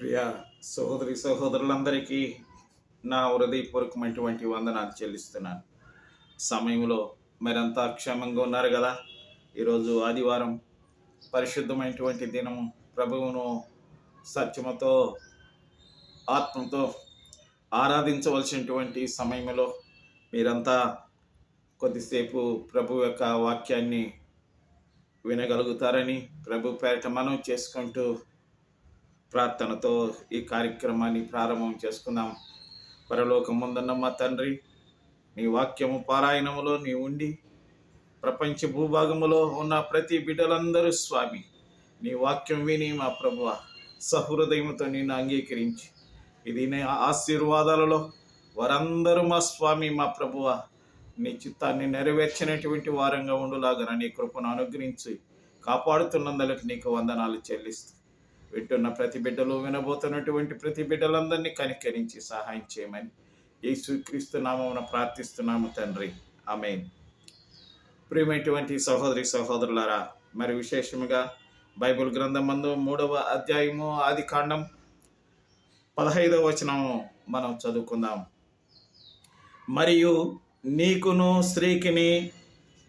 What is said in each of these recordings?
ప్రియ సహోదరి సహోదరులందరికీ నా హృదయపూర్వకమైనటువంటి వందనాలు చెల్లిస్తున్నాను. సమయంలో మరంతా క్షేమంగా ఉన్నారు కదా? ఈరోజు ఆదివారం పరిశుద్ధమైనటువంటి దినము. ప్రభువును సత్యముతో ఆత్మతో ఆరాధించవలసినటువంటి సమయంలో మీరంతా కొద్దిసేపు ప్రభు యొక్క వాక్యాన్ని వినగలుగుతారని ప్రభు పేరట మనం చేసుకుంటూ ప్రార్థనతో ఈ కార్యక్రమాన్ని ప్రారంభం చేసుకుందాం. పరలోకం ముందున్న మా తండ్రి నీ వాక్యము పారాయణములో నీ ఉండి ప్రపంచ భూభాగములో ఉన్న ప్రతి బిడ్డలందరూ స్వామి నీ వాక్యం విని మా ప్రభువ సహృదయముతో నేను అంగీకరించి ఇది నీ ఆశీర్వాదాలలో వారందరూ మా స్వామి మా ప్రభువ నీ చిత్తాన్ని నెరవేర్చినటువంటి వారంగా ఉండులాగా నీ కృపను అనుగ్రహించి కాపాడుతున్నందులకు నీకు వందనాలు చెల్లిస్తూ వింటున్న ప్రతి బిడ్డలు వినబోతున్నటువంటి ప్రతి బిడ్డలందరినీ కనికరించి సహాయం చేయమని యేసుక్రీస్తు నామమున ప్రార్థిస్తున్నాము తండ్రి. ఆమె ప్రియమైనటువంటి సహోదరి సహోదరులారా మరి విశేషముగా బైబిల్ గ్రంథం మందు మూడవ అధ్యాయము ఆది కాండం పదహైదవ వచనము మనం చదువుకుందాం. మరియు నీకును స్త్రీకిని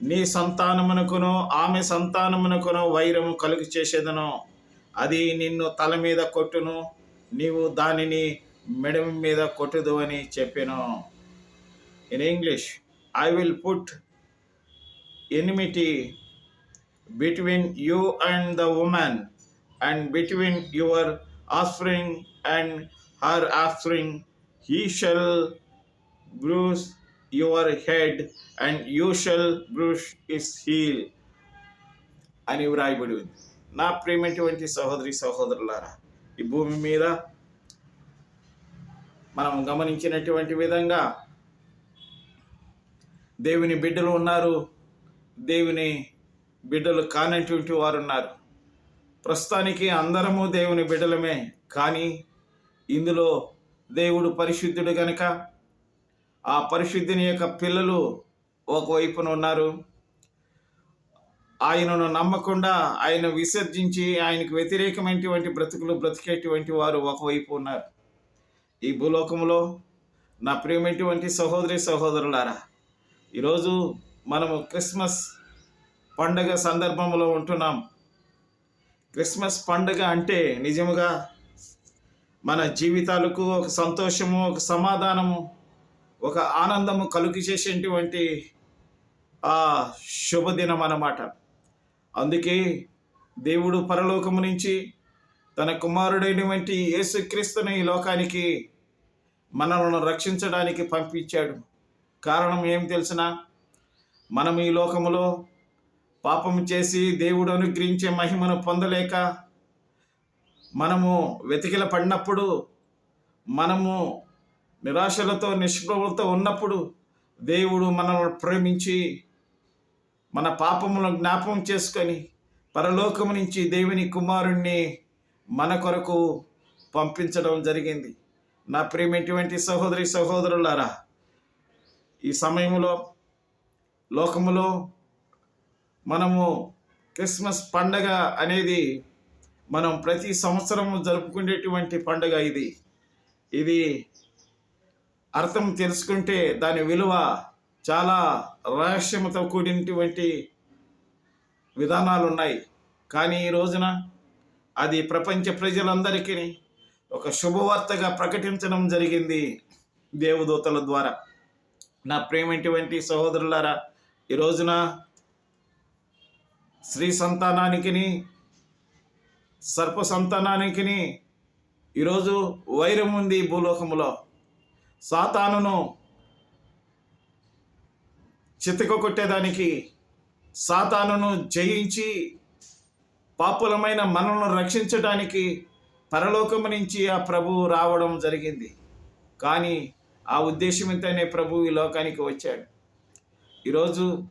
నీ సంతానమునకును ఆమె సంతానమునకును వైరము కలుగు చేసేదను. అది నిన్ను తల మీద కొట్టును నీవు దానిని మెడ మీద కొట్టుదు అని చెప్పాను. In English I will put enmity between you and the woman and between your offspring and her offspring he shall bruise your head and you shall bruise his heel అని వ్రాయబడి ఉంది. నా ప్రేమటువంటి సహోదరి సహోదరులారా ఈ భూమి మీద మనం గమనించినటువంటి విధంగా దేవుని బిడ్డలు ఉన్నారు దేవుని బిడ్డలు కానటువంటి వారు ఉన్నారు. ప్రస్తుతానికి అందరము దేవుని బిడ్డలమే కానీ ఇందులో దేవుడు పరిశుద్ధుడు గనక ఆ పరిశుద్ధిని యొక్క పిల్లలు ఒకవైపున ఉన్నారు. ఆయనను నమ్మకుండా ఆయన విసర్జించి ఆయనకు వ్యతిరేకమైనటువంటి బ్రతుకులు బ్రతికేటువంటి వారు ఒకవైపు ఉన్నారు. ఈ భూలోకంలో నా ప్రియమైనటువంటి సహోదరి సహోదరులారా ఈరోజు మనము క్రిస్మస్ పండగ సందర్భంలో ఉంటున్నాం. క్రిస్మస్ పండగ అంటే నిజముగా మన జీవితాలకు ఒక సంతోషము ఒక సమాధానము ఒక ఆనందము కలుగు చేసేటువంటి ఆ శుభదినం అన్నమాట. అందుకే దేవుడు పరలోకము నుంచి తన కుమారుడైనటువంటి యేసుక్రీస్తుని ఈ లోకానికి మనలను రక్షించడానికి పంపించాడు. కారణం ఏం తెలిసిన మనం ఈ లోకములో పాపం చేసి దేవుడు అనుగ్రహించే మహిమను పొందలేక మనము వెతికిల పడినప్పుడు మనము నిరాశలతో నిష్ప్రభులతో ఉన్నప్పుడు దేవుడు మనల్ని ప్రేమించి మన పాపములను జ్ఞాపం చేసుకొని పరలోకము నుంచి దేవుని కుమారుణ్ణి మన కొరకు పంపించడం జరిగింది. నా ప్రేమటువంటి సహోదరి సహోదరులారా ఈ సమయంలో లోకములో మనము క్రిస్మస్ పండగ అనేది మనం ప్రతి సంవత్సరము జరుపుకునేటువంటి పండుగ ఇది. ఇది అర్థం తెలుసుకుంటే దాని విలువ చాలా రహస్యమతో కూడినటువంటి విధానాలు ఉన్నాయి కానీ ఈ రోజున అది ప్రపంచ ప్రజలందరికీ ఒక శుభవార్తగా ప్రకటించడం జరిగింది దేవదూతల ద్వారా. నా ప్రేమటువంటి సహోదరులారా ఈ రోజున స్త్రీ సంతానానికిని సర్ప సంతానానికి ఈరోజు వైరం ఉంది భూలోకములో. సాతానును చితక కొట్టేదానికి సాతానును జయించి పాపులమైన మనల్ని రక్షించడానికి పరలోకము నుంచి ఆ ప్రభువు రావడం జరిగింది. కానీ ఆ ఉద్దేశంతోనే ప్రభు ఈ లోకానికి వచ్చాడు. ఈరోజు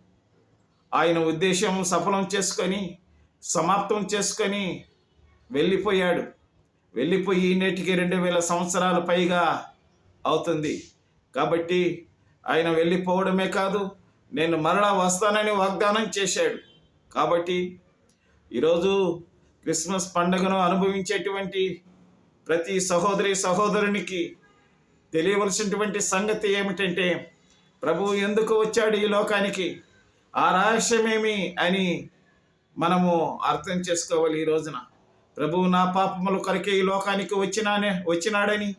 ఆయన ఉద్దేశం సఫలం చేసుకొని సమాప్తం చేసుకొని వెళ్ళిపోయాడు. వెళ్ళిపోయి నేటికి రెండు వేల సంవత్సరాలు పైగా అవుతుంది. కాబట్టి ఆయన వెళ్ళిపోవడమే కాదు నేను మరలా వస్తానని వాగ్దానం చేశాడు. కాబట్టి ఈరోజు క్రిస్మస్ పండుగను అనుభవించేటువంటి ప్రతి సహోదరి సహోదరునికి తెలియవలసినటువంటి సంగతి ఏమిటంటే ప్రభువు ఎందుకు వచ్చాడు ఈ లోకానికి? ఆ రహస్యమేమి అని మనము అర్థం చేసుకోవాలి ఈ రోజున. ప్రభువు నా పాపముల కొరకే ఈ లోకానికి వచ్చినానే వచ్చినాడని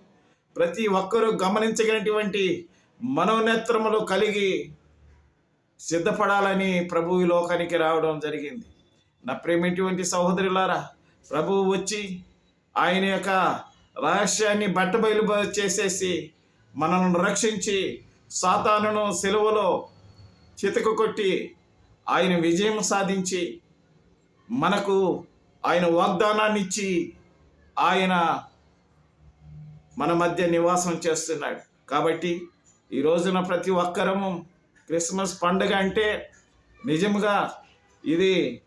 ప్రతి ఒక్కరూ గమనించగలిగినటువంటి మనోనేత్రములు కలిగి సిద్ధపడాలని ప్రభు ఈ లోకానికి రావడం జరిగింది. నా ప్రేమటువంటి సహోదరులారా ప్రభువు వచ్చి ఆయన యొక్క రహస్యాన్ని బట్టబయలు చేసేసి మనల్ని రక్షించి సాతానును సెలవులో చితకు కొట్టి ఆయన విజయం సాధించి మనకు ఆయన వాగ్దానాన్ని ఇచ్చి ఆయన మన మధ్య నివాసం చేస్తున్నాడు. కాబట్టి ఈ రోజున ప్రతి ఒక్కరము క్రిస్మస్ పండుగ అంటే నిజముగా ఇది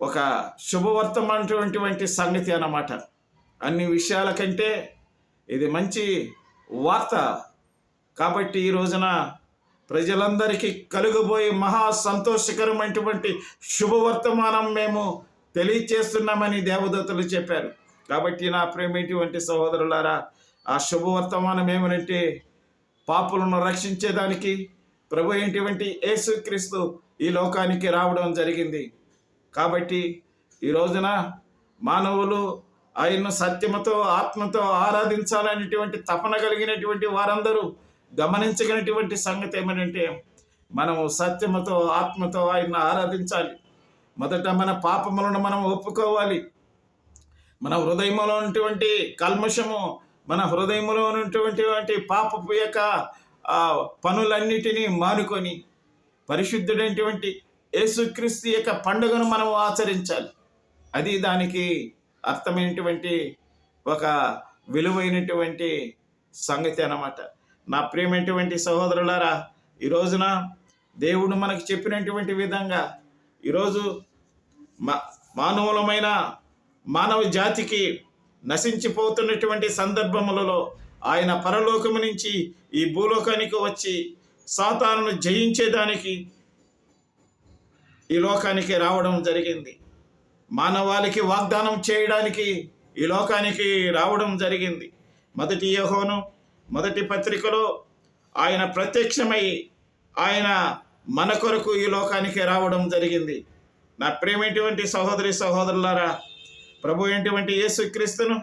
ఒక శుభవర్తమైనటువంటి సంగతి అన్నమాట. అన్ని విషయాల కంటే ఇది మంచి వార్త. కాబట్టి ఈ రోజున ప్రజలందరికీ కలుగబోయే మహా సంతోషకరమైనటువంటి శుభవర్తమానం మేము తెలియచేస్తున్నామని దేవదత్తులు చెప్పారు. కాబట్టి నా ప్రేమేటువంటి సహోదరులారా ఆ శుభవర్తమానం ఏమనంటే పాపులను రక్షించేదానికి ప్రభు ఏంటివంటి యేసుక్రీస్తు ఈ లోకానికి రావడం జరిగింది. కాబట్టి ఈ రోజున మానవులు ఆయన్ను సత్యముతో ఆత్మతో ఆరాధించాలనేటువంటి తపన కలిగినటువంటి వారందరూ గమనించగలిగినటువంటి సంగతి ఏమనంటే మనము సత్యముతో ఆత్మతో ఆయన్ను ఆరాధించాలి. మొదట మన పాపములను మనం ఒప్పుకోవాలి. మన హృదయంలో ఉన్నటువంటి కల్మషము మన హృదయంలో ఉన్నటువంటి పాపపు యొక్క పనులన్నిటినీ మానుకొని పరిశుద్ధుడైనటువంటి యేసుక్రీస్తు యొక్క పండుగను మనం ఆచరించాలి. అది దానికి అర్థమైనటువంటి ఒక విలువైనటువంటి సంగతి అన్నమాట. నా ప్రియమైనటువంటి సహోదరులారా ఈ రోజున దేవుడు మనకు చెప్పినటువంటి విధంగా ఈరోజు మా మానవులమైన మానవ జాతికి నశించిపోతున్నటువంటి సందర్భములలో ఆయన పరలోకము నుంచి ఈ భూలోకానికి వచ్చి సాతానును జయించేదానికి ఈ లోకానికి రావడం జరిగింది. మానవాళికి వాగ్దానం చేయడానికి ఈ లోకానికి రావడం జరిగింది. మొదటి యహోను మొదటి పత్రికలో ఆయన ప్రత్యక్షమై ఆయన మన కొరకు ఈ లోకానికి రావడం జరిగింది. నా ప్రేమటువంటి సహోదరి సహోదరులారా ప్రభు ఏంటివంటి యేసుక్రీస్తును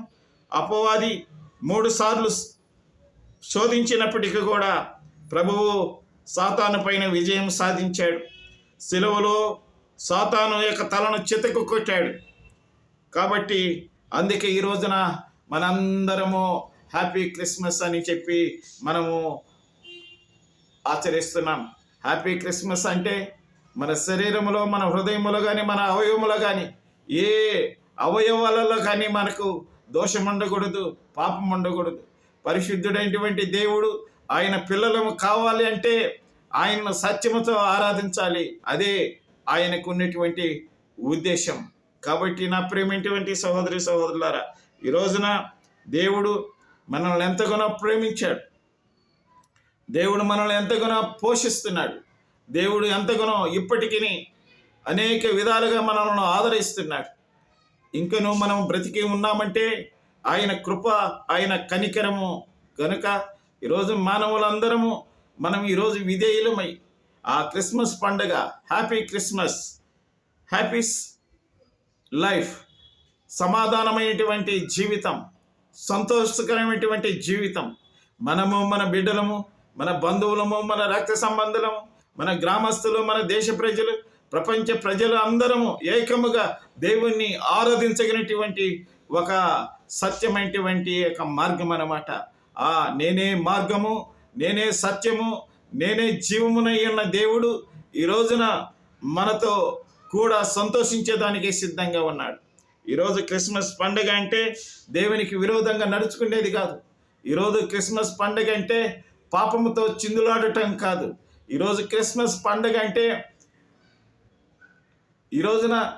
అపవాది మూడు సార్లు శోధించినప్పటికీ కూడా ప్రభువు సాతాను పైన విజయం సాధించాడు. సిలువలో సాతాను యొక్క తలను చితకు కొట్టాడు. కాబట్టి అందుకే ఈ రోజున మనందరము హ్యాపీ క్రిస్మస్ అని చెప్పి మనము ఆచరిస్తున్నాం. హ్యాపీ క్రిస్మస్ అంటే మన శరీరములో మన హృదయములో కానీ మన అవయవములో కానీ ఏ అవయవాలలో కానీ మనకు దోషం ఉండకూడదు పాపం ఉండకూడదు. పరిశుద్ధుడైనటువంటి దేవుడు ఆయన పిల్లలము కావాలి అంటే ఆయనను సత్యముతో ఆరాధించాలి. అదే ఆయనకు ఉన్నటువంటి ఉద్దేశం. కాబట్టి నా ప్రేమటువంటి సహోదరి సహోదరులారా ఈ రోజున దేవుడు మనల్ని ఎంతగానో ప్రేమించాడు. దేవుడు మనల్ని ఎంతగానో పోషిస్తున్నాడు. దేవుడు ఎంతగానో ఇప్పటికీ అనేక విధాలుగా మనల్ని ఆదరిస్తున్నాడు. ఇంకను మనం బ్రతికి ఉన్నామంటే ఆయన కృప ఆయన కనికరము. కనుక ఈరోజు మానవులందరము మనం ఈరోజు విధేయులమై ఆ క్రిస్మస్ పండుగ హ్యాపీ క్రిస్మస్ హ్యాపీ లైఫ్ సమాధానమైనటువంటి జీవితం సంతోషకరమైనటువంటి జీవితం మనము మన బిడ్డలము మన బంధువులము మన రక్త సంబంధులము మన గ్రామస్తులు మన దేశ ప్రజలు ప్రపంచ ప్రజలు అందరము ఏకముగా దేవుణ్ణి ఆరాధించగినటువంటి ఒక సత్యమైనటువంటి ఒక మార్గం అన్నమాట. ఆ నేనే మార్గము నేనే సత్యము నేనే జీవమునై ఉన్న దేవుడు ఈ రోజున మనతో కూడా సంతోషించేదానికి సిద్ధంగా ఉన్నాడు. ఈరోజు క్రిస్మస్ పండుగ అంటే దేవునికి విరోధంగా నడుచుకునేది కాదు. ఈరోజు క్రిస్మస్ పండుగ అంటే పాపముతో చిందులాడటం కాదు. ఈరోజు క్రిస్మస్ పండుగ అంటే ఈ రోజున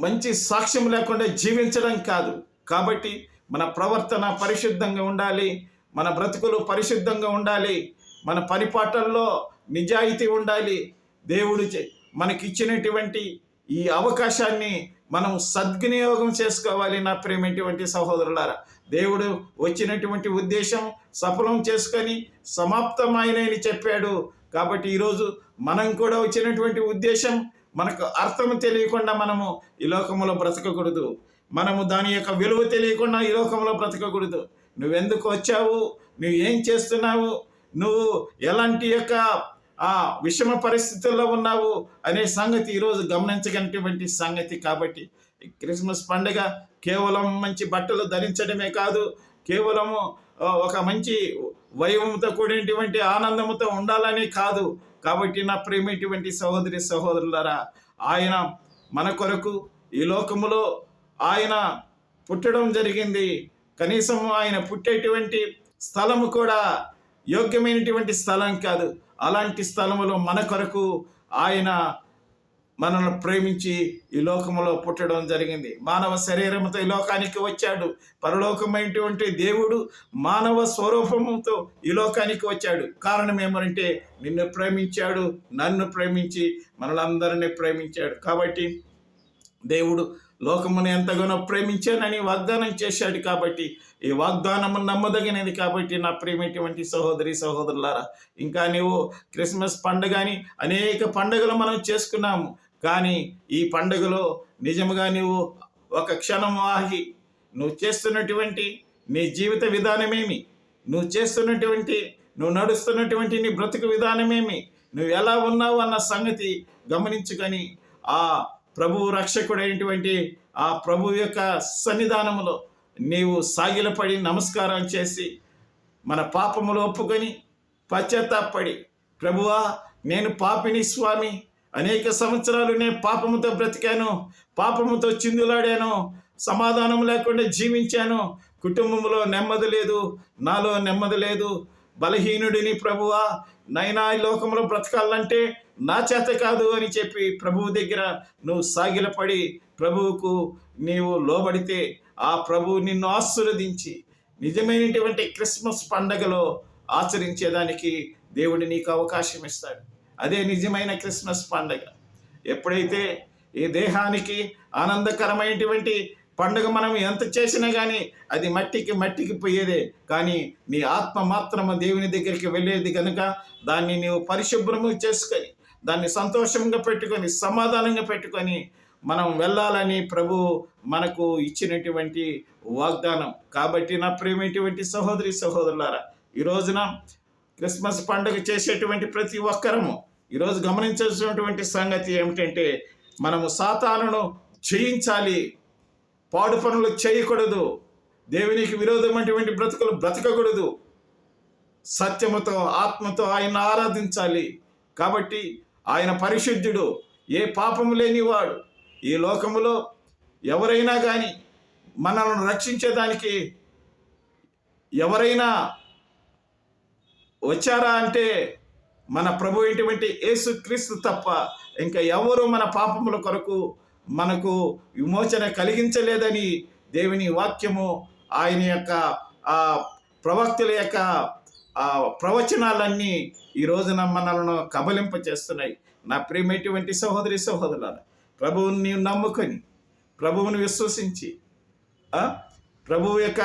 మంచి సాక్ష్యం లేకుండా జీవించడం కాదు. కాబట్టి మన ప్రవర్తన పరిశుద్ధంగా ఉండాలి మన బ్రతుకులు పరిశుద్ధంగా ఉండాలి మన పరిపాటల్లో నిజాయితీ ఉండాలి. దేవుడు చే- మనకిచ్చినటువంటి ఈ అవకాశాన్ని మనం సద్వినియోగం చేసుకోవాలి నా ప్రేమటువంటి సహోదరులారా. దేవుడు వచ్చినటువంటి ఉద్దేశం సఫలం చేసుకొని సమాప్తమైనని చెప్పాడు. కాబట్టి ఈరోజు మనం కూడా వచ్చినటువంటి ఉద్దేశం మనకు అర్థం తెలియకుండా మనము ఈ లోకంలో బ్రతకకూడదు. మనము దాని యొక్క విలువ తెలియకుండా ఈ లోకంలో బ్రతకకూడదు. నువ్వెందుకు వచ్చావు? నువ్వు ఏం చేస్తున్నావు? నువ్వు ఎలాంటి యొక్క ఆ విషమ పరిస్థితుల్లో ఉన్నావు? అనే సంగతి ఈరోజు గమనించగలిగినటువంటి సంగతి కాబట్టి క్రిస్మస్ పండుగ కేవలం మంచి బట్టలు ధరించడమే కాదు కేవలము ఒక మంచి వైభవంతో కూడినటువంటి ఆనందంతో ఉండాలని కాదు. కాబట్టి నా ప్రేమటువంటి సహోదరి సహోదరులారా ఆయన మన కొరకు ఈ లోకములో ఆయన పుట్టడం జరిగింది. కనీసం ఆయన పుట్టేటువంటి స్థలము కూడా యోగ్యమైనటువంటి స్థలం కాదు. అలాంటి స్థలములో మన కొరకు ఆయన మనల్ని ప్రేమించి ఈ లోకములో పుట్టడం జరిగింది. మానవ శరీరంతో ఈ లోకానికి వచ్చాడు. పరలోకమైనటువంటి దేవుడు మానవ స్వరూపముతో ఈ లోకానికి వచ్చాడు. కారణం ఏమనంటే నిన్ను ప్రేమించాడు నన్ను ప్రేమించి మనలందరినీ ప్రేమించాడు. కాబట్టి దేవుడు లోకమును ఎంతగానో ప్రేమించానని వాగ్దానం చేశాడు కాబట్టి ఈ వాగ్దానము నమ్మదగినది కాబట్టి నా ప్రేమటువంటి సహోదరి సహోదరులారా ఇంకా నీవు క్రిస్మస్ పండుగని అనేక పండుగలు మనం చేసుకున్నాము. కానీ ఈ పండుగలో నిజముగా నీవు ఒక క్షణం ఆగి నువ్వు చేస్తున్నటువంటి నీ జీవిత విధానమేమి? నువ్వు చేస్తున్నటువంటి నువ్వు నడుస్తున్నటువంటి నీ బ్రతుకు విధానమేమి? నువ్వు ఎలా ఉన్నావు అన్న సంగతి గమనించుకొని ఆ ప్రభువు రక్షకుడైనటువంటి ఆ ప్రభు యొక్క సన్నిధానములో నీవు సాగిలపడి నమస్కారం చేసి మన పాపములు ఒప్పుకొని పశ్చాత్తాపడి ప్రభువా నేను పాపిని స్వామి అనేక సంవత్సరాలు నేను పాపముతో బ్రతికాను పాపముతో చిందులాడాను సమాధానం లేకుండా జీవించాను. కుటుంబంలో నెమ్మది లేదు నాలో నెమ్మది లేదు. బలహీనుడిని ప్రభువా నైనా ఈ లోకంలో బ్రతకాలంటే నా చేత కాదు అని చెప్పి ప్రభువు దగ్గర నువ్వు సాగిలపడి ప్రభువుకు నీవు లోబడితే ఆ ప్రభువు నిన్ను ఆశీర్వదించి నిజమైనటువంటి క్రిస్మస్ పండగలో ఆచరించేదానికి దేవుడు నీకు అవకాశం ఇస్తాడు. అదే నిజమైన క్రిస్మస్ పండుగ. ఎప్పుడైతే ఈ దేహానికి ఆనందకరమైనటువంటి పండుగ మనం ఎంత చేసినా కానీ అది మట్టికి మట్టికి పోయేదే. కానీ నీ ఆత్మ మాత్రము దేవుని దగ్గరికి వెళ్ళేది కనుక దాన్ని నీవు పరిశుభ్రము చేసుకొని దాన్ని సంతోషంగా పెట్టుకొని సమాధానంగా పెట్టుకొని మనం వెళ్ళాలని ప్రభు మనకు ఇచ్చినటువంటి వాగ్దానం. కాబట్టి నా ప్రేమటువంటి సహోదరి సహోదరులారా ఈ రోజున క్రిస్మస్ పండుగ చేసేటువంటి ప్రతి ఒక్కరము ఈరోజు గమనించాల్సినటువంటి సంగతి ఏమిటంటే మనము సాతానును జయించాలి పాడు పనులు చేయకూడదు దేవునికి విరోధమైనటువంటి బ్రతుకులు బ్రతకకూడదు. సత్యముతో ఆత్మతో ఆయన ఆరాధించాలి. కాబట్టి ఆయన పరిశుద్ధుడు ఏ పాపము లేనివాడు ఈ లోకములో ఎవరైనా కానీ మనల్ని రక్షించేదానికి ఎవరైనా వచ్చారా అంటే మన ప్రభు అయినటువంటి యేసుక్రీస్తు తప్ప ఇంకా ఎవరు మన పాపముల కొరకు మనకు విమోచన కలిగించలేదని దేవుని వాక్యము ఆయన యొక్క ఆ ప్రవక్తుల యొక్క ఆ ప్రవచనాలన్నీ ఈ రోజున మనలను కబలింప చేస్తున్నాయి నా ప్రియమైనటువంటి సహోదరి సహోదరులారా ప్రభువుని నమ్ముకొని ప్రభువుని విశ్వసించి ప్రభు ప్రభువు యొక్క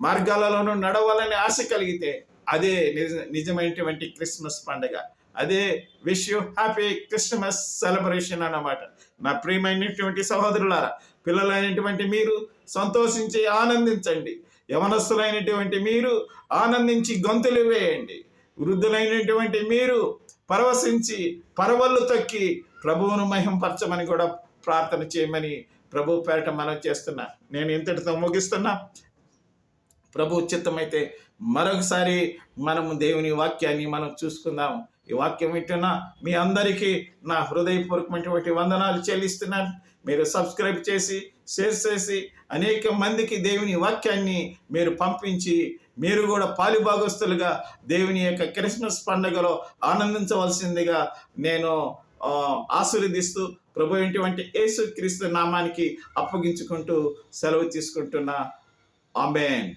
మార్గాలలోనూ నడవాలని ఆశ కలిగితే అదే నిజ నిజమైనటువంటి క్రిస్మస్ పండుగ. అదే wish you happy Christmas celebration అన్నమాట. నా ప్రియమైనటువంటి సహోదరులారా పిల్లలైనటువంటి మీరు సంతోషించి ఆనందించండి. యవనస్తులైనటువంటి మీరు ఆనందించి గొంతులు వేయండి. వృద్ధులైనటువంటి మీరు పరవశించి పరవళ్ళు తొక్కి ప్రభువును మహింపరచమని కూడా ప్రార్థన చేయమని ప్రభు పేరట మనం చేస్తున్నా. నేను ఇంతటితో ముగిస్తున్నా. ప్రభు చిత్తమైతే మరొకసారి మనము దేవుని వాక్యాన్ని మనం చూసుకుందాం. ఈ వాక్యం వింటున్నా మీ అందరికీ నా హృదయపూర్వకమైనటువంటి వందనాలు చెల్లిస్తున్నాను. మీరు సబ్స్క్రైబ్ చేసి షేర్ చేసి అనేక మందికి దేవుని వాక్యాన్ని మీరు పంపించి మీరు కూడా పాలిభాగస్తులుగా దేవుని యొక్క క్రిస్మస్ పండుగలో ఆనందించవలసిందిగా నేను ఆశీర్వదిస్తూ ప్రభు ఇటువంటి యేసు క్రీస్తు నామానికి అప్పగించుకుంటూ సెలవు తీసుకుంటున్నా. ఆమెన్.